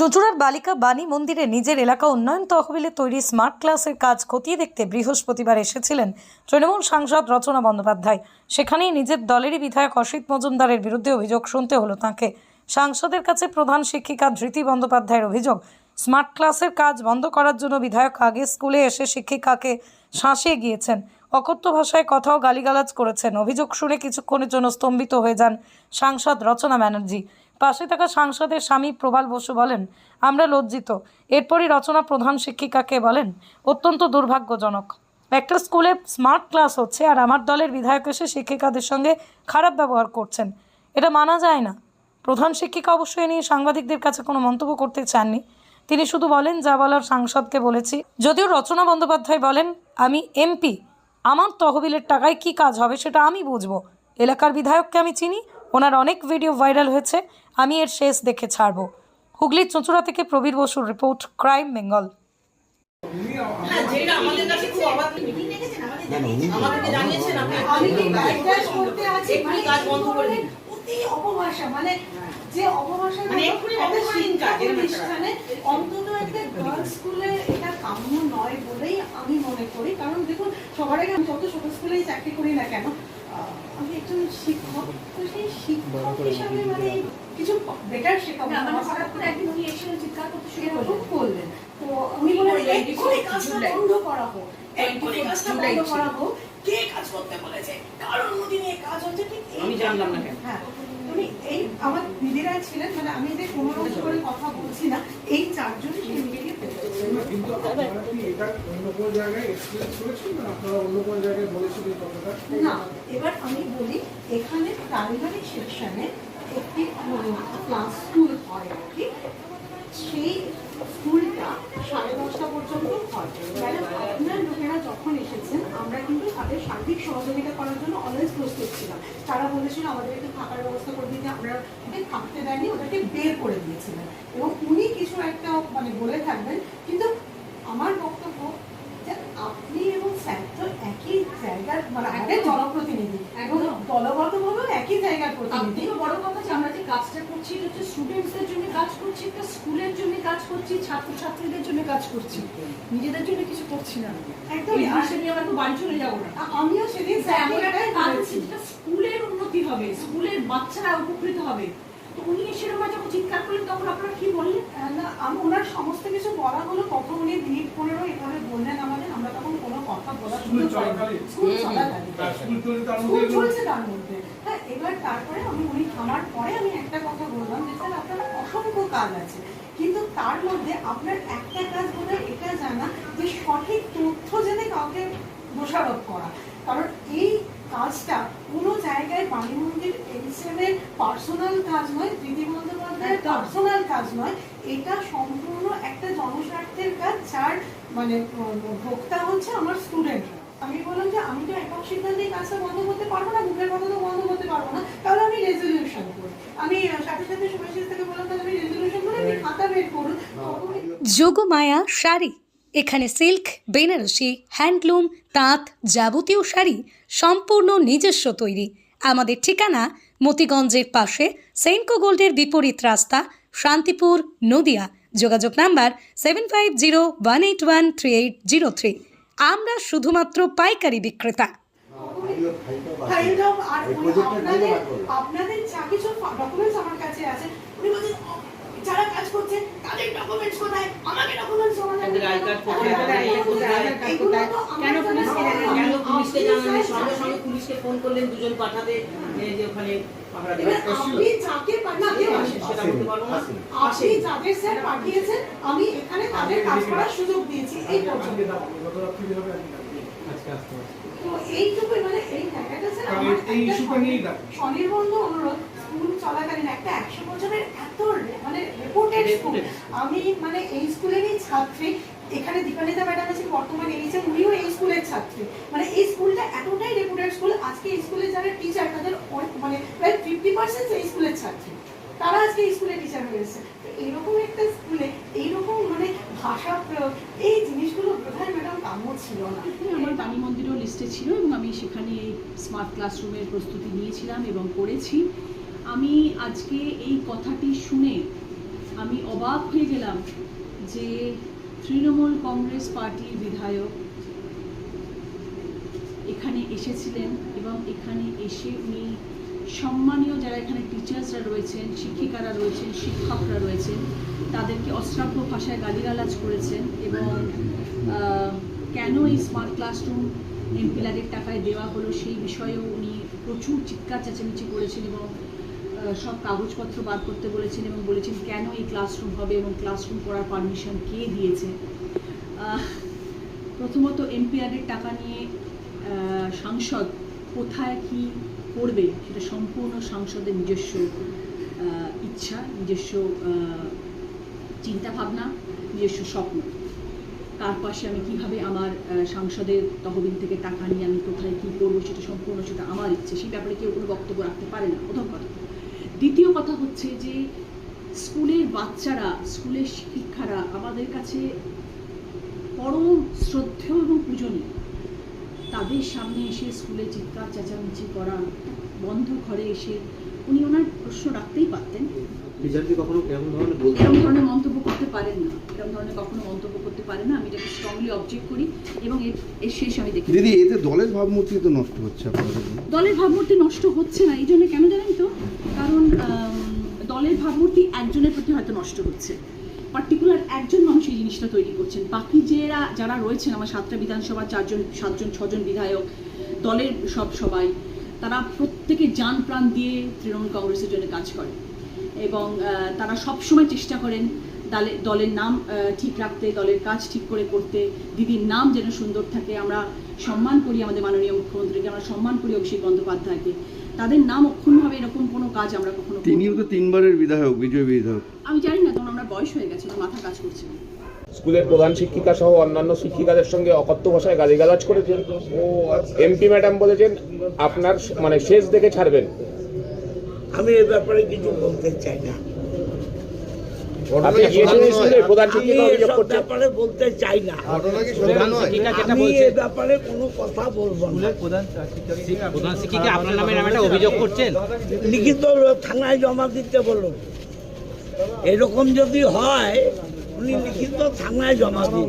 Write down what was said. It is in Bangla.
চুঁচুড়ার বালিকা বাণী মন্দিরে নিজের এলাকা উন্নয়ন তহবিলে তৈরি স্মার্ট ক্লাসের কাজ খতিয়ে দেখতে বৃহস্পতিবার এসেছিলেন তৃণমূল সাংসদ রচনা বন্দ্যোপাধ্যায়। সেখানেই নিজের দলেরই বিধায়ক অসিত মজুমদারের বিরুদ্ধে অভিযোগ শুনতে হলো তাঁকে। সাংসদের কাছে প্রধান শিক্ষিকা ধৃতি বন্দ্যোপাধ্যায়ের অভিযোগ, স্মার্ট ক্লাসের কাজ বন্ধ করার জন্য বিধায়ক আগে স্কুলে এসে শিক্ষিকাকে শাঁসিয়ে গিয়েছেন। অকথ্য ভাষায় কথাও গালিগালাজ করেছেন। অভিযোগ শুনে কিছুক্ষণের জন্য স্তম্ভিত হয়ে যান সাংসদ রচনা ব্যানার্জি। পাশে থাকা সাংসদের স্বামী প্রবাল বসু বলেন, আমরা লজ্জিত। এরপরই রচনা প্রধান শিক্ষিকাকে বলেন, অত্যন্ত দুর্ভাগ্যজনক। একটা স্কুলে স্মার্ট ক্লাস হচ্ছে আর আমার দলের বিধায়ক এসে শিক্ষিকাদের সঙ্গে খারাপ ব্যবহার করছেন। এটা মানা যায় না। প্রধান শিক্ষিকা অবশ্যই নিয়ে সাংবাদিকদের কাছে কোনো মন্তব্য করতে চাননি। তিনি শুধু বলেন, যা বলার সাংসদকে বলেছি। যদিও রচনা বন্দ্যোপাধ্যায় বলেন, আমি এমপি। আমার তহবিলের টাকায় কি কাজ হবে সেটা আমি বুঝব। এলাকার বিধায়ককে আমি চিনি। ওনার অনেক ভিডিও ভাইরাল হয়েছে। আমি এর শেষ দেখে ছাড়বো। হুগলির চুঁচুড়া থেকে প্রবীর বসুর রিপোর্ট ক্রাইম বেঙ্গল। হ্যাঁ, অপভাষা মানে যে অপভাষা মানে এক্ষুনি অপমানিত কাজ, এরকম একটা প্রতিষ্ঠানে অন্তত একটা গার্লস স্কুলে এটা কাম্য নয় বলেই আমি মনে করি। কারণ দেখুন সবার আগে আমি যত ছোট স্কুলেই চাকরি করি না কেন আমি একজন শিক্ষক তো সেই শিক্ষক হিসাবে মানে কিছু বেটার শেখাবো। আমার হঠাৎ করে একদিন উনি এসে চিৎকার করতে শুরু করলেন। করলেন। তো আমি বললাম এক্ষুনি এক্ষুনি কাজটা বন্ধ করা এক্ষুনি কাজটা বন্ধ বন্ধ কে কাজ করতে বলেছে? কারোর মধ্যে নিয়ে কাজ হচ্ছে ঠিক আমি জানলাম না কেন। হ্যাঁ তুমি এই আমার দিদিরা ছিলেন মানে আমি যে কোনো রকম করে কথা বলছি না এই চারজনই না, এবার আমি বলি, এখানে প্রাইমারি সেকশনে একটি সেই স্কুলটা সাড়ে দশটা পর্যন্ত হয়। আপনার লোকেরা যখন এসেছেন আমরা কিন্তু তাদের সার্বিক সহযোগিতা করার জন্য অলওয়েজ প্রস্তুত ছিলাম। তারা বলেছিল আমাদের একটু থাকার ব্যবস্থা করে দিতে। আমরা ওদের থাকতে দেয়নি ওদেরকে বের করে দিয়েছিলেন এবং উনি কিছু একটা মানে বলে থাকবেন কিন্তু আমার বক্তব্য যে আপনি এবং স্যার তো একই জায়গার মানে একটা জনপ্রতিনিধি। এবং দলগতভাবেও একই জায়গার প্রতিনিধি। বড় কথা যে আমরা যে কাজটা করছি এটা হচ্ছে স্টুডেন্টসদের জন্য কাজ করছি একটা স্কুলের জন্য কাজ করছি ছাত্রছাত্রীদের জন্য কাজ করছি। নিজেদের জন্য কিছু করছি না। একদম জিনিসটা নিয়ে আমরা তো বাড়ি চলে যাব না। আমিও সেদিন স্কুলের উন্নতি হবে স্কুলের বাচ্চারা উপকৃত হবে। তো উনি সেরকম যখন চিৎকার করলেন তখন আপনারা কি বললেন? না আমি ওনার সমস্ত কিছু বলা হলো তখন উনি মিনিট পনেরো এভাবে বললেন আমাদের আমরা তখন স্কুল চলাকালীন? স্কুল চলাকালীন স্কুল চলে তার মধ্যে চলছে তার মধ্যে। হ্যাঁ এবার তারপরে আমি উনি থামার পরে আমি একটা কথা বললাম যে স্যার আপনার অসংখ্য কাজ আছে। কিন্তু তার মধ্যে আপনার একটা কাজ বোধ এটা জানা যে সঠিক তথ্য জেনে কাউকে দোষারোপ করা। কারণ এই কাজটা কোনো জায়গায় বাণী মন্দির পার্সোনাল কাজ নয় দিদি বন্দ্যোপাধ্যায়ের পার্সোনাল কাজ নয়। এটা সম্পূর্ণ একটা জনস্বার্থের কাজ যার মানে ভোক্তা হচ্ছে আমার স্টুডেন্টরা আমি বললাম যে আমি তো একক সিদ্ধান্তে কাজটা বন্ধ করতে পারব না মুখের কথা তো বন্ধ করতে পারব না, তাহলে আমি রেজলিউশন করি। আমি সাথে সাথে সুভাষিস থেকে বললাম, তাহলে আমি রেজলিউশন করে আমি খাতা বের করুন যোগমায়া শাড়ি, এখানে সিল্ক বেনারসি হ্যান্ডলুম তাঁত যাবতীয় শাড়ি সম্পূর্ণ নিজস্ব তৈরি। আমাদের ঠিকানা মতিগঞ্জের পাশে সেন্কো গোল্ডের বিপরীত রাস্তা, শান্তিপুর, নদিয়া। যোগাযোগ number seven five zero one eight one three eight zero three আমরা শুধুমাত্র পাইকারি বিক্রেতা। আপনাদের যা কিছু ডকুমেন্টস আমার কাছে আছে উনি বলছেন "ও, যারা কাজ করছে তাদের ডকুমেন্টস কোথায়? আমাকে ডকুমেন্টস কেন পুলিশকে কেন পুলিশকে জানালেন? সঙ্গে সঙ্গে পুলিশকে ফোন করলেন দুজন পাঠাতে যে ওখানে আপনি যাকে আপনি যাদের স্যার পাঠিয়েছেন আমি এখানে তাদের কাজ করার সুযোগ দিয়েছি এই পর্যন্ত। তো এইটুকু মানে জায়গাটা স্যার আমার ইস্যুটা নিয়েই দাও। স্বনির্বন্ধ অনুরোধ স্কুল চলাকালীন একটা একশো বছরের এত মানে রেপুটেড স্কুল আমি মানে এই স্কুলেরই ছাত্রী এখানে দীপালিতা ম্যাডাম আছেন বর্তমানে এনেছে উনিও এই স্কুলের ছাত্রী। মানে এই স্কুলটা এতটাই রেপুটেড স্কুল আজকে এই স্কুলে যারা টিচার তাদের অনেক- মানে প্রায় ফিফটি পার্সেন্ট এই স্কুলের ছাত্রী। তারা আজকে এই স্কুলে টিচার হয়েছে তো এইরকম একটা স্কুলে এইরকম মানে ভাষা প্রয়োগ এই জিনিসগুলো বোধহয় ম্যাডাম কাম্য ছিল না। আমার বাণী মন্দিরও লিস্টে ছিল এবং আমি সেখানে স্মার্ট ক্লাসরুমের প্রস্তুতি নিয়েছিলাম এবং করেছি। আমি আজকে এই কথাটি শুনে আমি অবাক হয়ে গেলাম যে তৃণমূল কংগ্রেস পার্টির বিধায়ক এখানে এসেছিলেন এবং এখানে এসে উনি সম্মানীয় যারা এখানে টিচার্সরা রয়েছেন, শিক্ষিকারা রয়েছেন, শিক্ষকরা রয়েছেন, তাদেরকে অশ্রাব্য ভাষায় গালিগালাজ করেছেন এবং কেন এই স্মার্ট ক্লাসরুম এমপিলারের টাকায় দেওয়া হলো সেই বিষয়েও উনি প্রচুর চিৎকার চেঁচামেচি করেছেন এবং সব কাগজপত্র বার করতে বলেছেন এবং বলেছেন কেন এই ক্লাসরুম হবে এবং ক্লাসরুম করার পারমিশন কে দিয়েছে? প্রথমত এমপিআরের টাকা নিয়ে সাংসদ কোথায় কি করবে সেটা সম্পূর্ণ সাংসদের নিজস্ব ইচ্ছা, নিজস্ব চিন্তাভাবনা, নিজস্ব স্বপ্ন। তার পাশে আমি কীভাবে আমার সাংসদের তহবিল থেকে টাকা নিয়ে আমি কোথায় কী করব সেটা সম্পূর্ণ সেটা আমার ইচ্ছে, সেই ব্যাপারে কেউ কোনো বক্তব্য রাখতে পারে না। প্রথম কথা। দ্বিতীয় কথা হচ্ছে যে স্কুলের বাচ্চারা, স্কুলের শিক্ষারা আমাদের কাছে পরম শ্রদ্ধেয় এবং পূজনীয়। তাদের সামনে এসে স্কুলে চিৎকার চেঁচামেচি করা, বন্ধ ঘরে এসে উনি ওনার প্রশ্ন রাখতেই পারতেন। কখনো কেমন ধরনের বলতে এরকম ধরনের মন্তব্য করতে পারেন না। এরকম ধরনের কখনো মন্তব্য করতে পারেন না। আমি এটাকে স্ট্রংলি অবজেক্ট করি এবং এর এর শেষ আমি দেখি দিদি এতে দলের ভাবমূর্তি তো নষ্ট হচ্ছে আপনাদের দলের ভাবমূর্তি নষ্ট হচ্ছে না এই জন্য কেন জানেন তো? কারণ দলের ভাবমূর্তি একজনের প্রতি হয়তো নষ্ট হচ্ছে। পার্টিকুলার একজন মানুষ এই জিনিসটা তৈরি করছেন। বাকি যারা যারা রয়েছেন আমার সাতটা বিধানসভা চারজন সাতজন ছজন বিধায়ক দলের সব সবাই তারা প্রত্যেকে যান প্রাণ দিয়ে তৃণমূল কংগ্রেসের জন্য কাজ করে। এবং তারা সব সময় চেষ্টা করেন দলে দলের নাম ঠিক রাখতে দলের কাজ ঠিক করে করতে দিদির নাম যেন সুন্দর থাকে আমরা সম্মান করি আমাদের মাননীয় মুখ্যমন্ত্রীকে আমরা সম্মান করি অভিষেক বন্দ্যোপাধ্যায়কে। তাদের নাম অক্ষুণ্ণভাবে এরকম কোনো কাজ আমরা কখনো তিনিও তো তিনবারের বিধায়ক বিজয় বিধায়ক। আমি জানি না তখন আমরা বয়স হয়ে গেছে মাথা কাজ করছে। স্কুলের প্রধান শিক্ষিকা সহ অন্যান্য শিক্ষিকাদের সঙ্গে অকথ্য ভাষায় গালিগালাজ করেছেন। এমপি ম্যাডাম বলেছেন আপনার মানে শেষ দেখে ছাড়বেন। আমি এ ব্যাপারে কিছু বলতে চাই না। ব্যাপারে বলতে চাই আমি এ ব্যাপারে কোনো কথা বলব না। প্রধান শিক্ষিকা আপনার নামে নামে একটা অভিযোগ করছেন। লিখিত থানায় জমা দিতে বলুন। এরকম যদি হয় উনি লিখিত থানায় জমা দিন।